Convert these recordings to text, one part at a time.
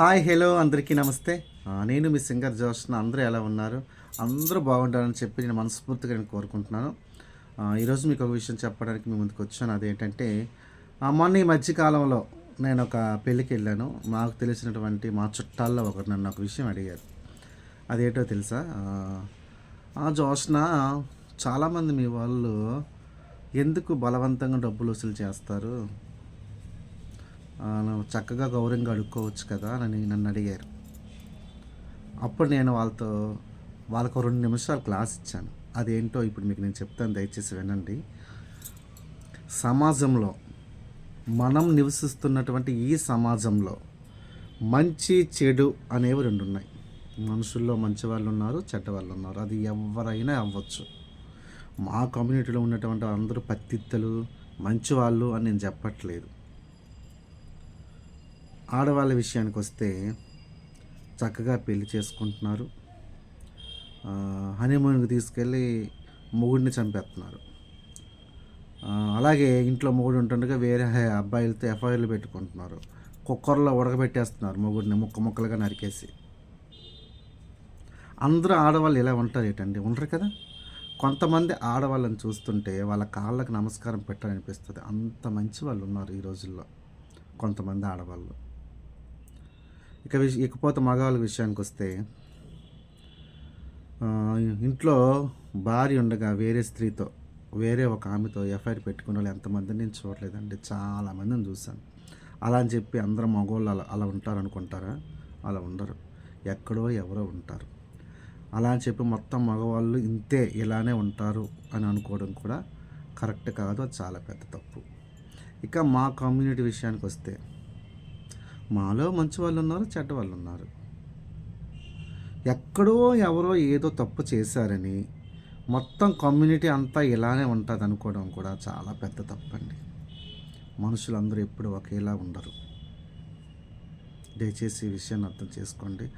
Hi hello అందరికీ నమస్తే. నేను మీ సింగర్ జోష్న. అందరూ ఎలా ఉన్నారు? అందరూ బాగుంటారని చెప్పి నేను మనస్ఫూర్తిగా నేను కోరుకుంటున్నాను. ఈరోజు మీకు ఒక విషయం చెప్పడానికి మీ ముందుకు వచ్చాను. అదేంటంటే మొన్న ఈ మధ్యకాలంలో నేను ఒక పెళ్ళికి వెళ్ళాను. నాకు తెలిసినటువంటి మా చుట్టాల్లో ఒకరు నన్ను ఒక విషయం అడిగారు. అదేంటో తెలుసా? ఆ, జోష్న చాలామంది మీ వాళ్ళు ఎందుకు బలవంతంగా డబ్బులు వసూలు చేస్తారు? చక్కగా గౌరవంగా అడుక్కోవచ్చు కదా అని నన్ను అడిగారు. అప్పుడు నేను వాళ్ళతో వాళ్ళకు రెండు నిమిషాలు క్లాస్ ఇచ్చాను. అదేంటో ఇప్పుడు మీకు నేను చెప్తాను దయచేసి వినండి. సమాజంలో మనం నివసిస్తున్నటువంటి ఈ సమాజంలో మంచి చెడు అనేవి రెండు ఉన్నాయి. మనుషుల్లో మంచి వాళ్ళు ఉన్నారు చెడ్డ వాళ్ళు ఉన్నారు. అది ఎవరైనా అవ్వచ్చు. మా కమ్యూనిటీలో ఉన్నటువంటి అందరూ పత్తిత్తలు మంచి వాళ్ళు అని నేను చెప్పట్లేదు. ఆడవాళ్ళ విషయానికి వస్తే చక్కగా పెళ్ళి చేసుకుంటున్నారు. హనీమూన్కి తీసుకెళ్ళి మొగుడిని చంపేస్తున్నారు. అలాగే ఇంట్లో మొగుడు ఉంటుండగా వేరే అబ్బాయిలతో ఎఫ్ఐఆర్లు పెట్టుకుంటున్నారు. కుక్కర్లో ఉడకబెట్టేస్తున్నారు మొగుడిని ముక్క ముక్కలుగా నరికేసి. అందరూ ఆడవాళ్ళు ఇలా ఉంటారు ఏంటండి? ఉండరు కదా? కొంతమంది ఆడవాళ్ళని చూస్తుంటే వాళ్ళ కాళ్ళకు నమస్కారం పెట్టాలనిపిస్తుంది. అంత మంచి వాళ్ళు ఉన్నారు ఈ రోజుల్లో కొంతమంది ఆడవాళ్ళు. ఇక ఇకపోతే మగవాళ్ళ విషయానికి వస్తే ఇంట్లో భార్య ఉండగా వేరే స్త్రీతో వేరే ఒక ఆమెతో ఎఫ్ఐఆర్ పెట్టుకున్న వాళ్ళు ఎంతమందిని నేను చూడలేదండి. చాలామందిని చూశాను. అలా అని చెప్పి అందరూ మగవాళ్ళు అలా అలా ఉంటారు అనుకుంటారా అలా ఉండరు. ఎక్కడో ఎవరో ఉంటారు. అలా అని చెప్పి మొత్తం మగవాళ్ళు ఇంతే ఇలానే ఉంటారు అని అనుకోవడం కూడా కరెక్ట్ కాదు. అది చాలా పెద్ద తప్పు. ఇక మా కమ్యూనిటీ విషయానికి వస్తే మాలో మంచి వాళ్ళు ఉన్నారు చెడ్డ వాళ్ళు ఉన్నారు ఎక్కడో ఎవరో ఏదో తప్పు చేశారని మొత్తం కమ్యూనిటీ అంతా ఇలానే ఉంటుంది అనుకోవడం కూడా చాలా పెద్ద తప్పండి. మనుషులందరూ ఎప్పుడు ఒకేలా ఉండరు. దయచేసి ఈ విషయాన్ని అర్థం చేసుకోండి.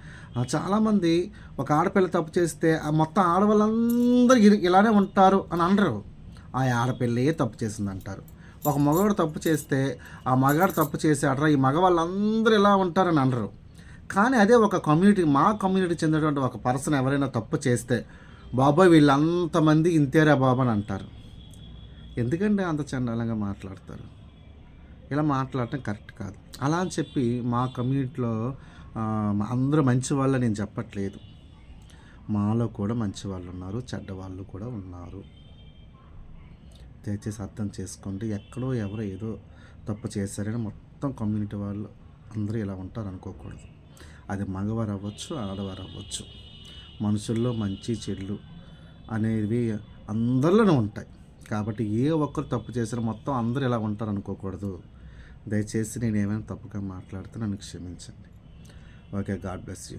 చాలామంది ఒక ఆడపిల్ల తప్పు చేస్తే ఆ మొత్తం ఆడవాళ్ళందరూ ఇలానే ఉంటారు అని అనరు. ఆ ఆడపిల్లే తప్పు చేసింది అంటారు ఒక మగవాడు తప్పు చేస్తే ఆ మగాడు తప్పు చేసాడరా ఈ మగవాళ్ళందరూ ఇలా ఉంటారని అనరు. కానీ అదే ఒక కమ్యూనిటీ మా కమ్యూనిటీ చెందినటువంటి ఒక పర్సన్ ఎవరైనా తప్పు చేస్తే బాబాయ్ వీళ్ళంతమంది ఇంతేరా బాబు అని అంటారు. ఎందుకంటే అంత చండాలంగా మాట్లాడతారు? ఇలా మాట్లాడటం కరెక్ట్ కాదు. అలా అని చెప్పి మా కమ్యూనిటీలో అందరూ మంచి వాళ్ళు నేను చెప్పట్లేదు. మాలో కూడా మంచి వాళ్ళు ఉన్నారు చెడ్డ వాళ్ళు కూడా ఉన్నారు. దయచేసి అర్థం చేసుకోండి. ఎక్కడో ఎవరో ఏదో తప్పు చేశారని మొత్తం కమ్యూనిటీ వాళ్ళు అందరూ ఇలా ఉంటారు అనుకోకూడదు. అది మగవారు అవ్వచ్చు ఆడవారు అవ్వచ్చు. మనుషుల్లో మంచి చెడులు అనేవి అందరిలోనే ఉంటాయి. కాబట్టి ఏ ఒక్కరు తప్పు చేసినా మొత్తం అందరూ ఇలా ఉంటారు అనుకోకూడదు. దయచేసి నేను ఏమైనా తప్పుగా మాట్లాడితే నన్ను క్షమించండి. Okay God bless you.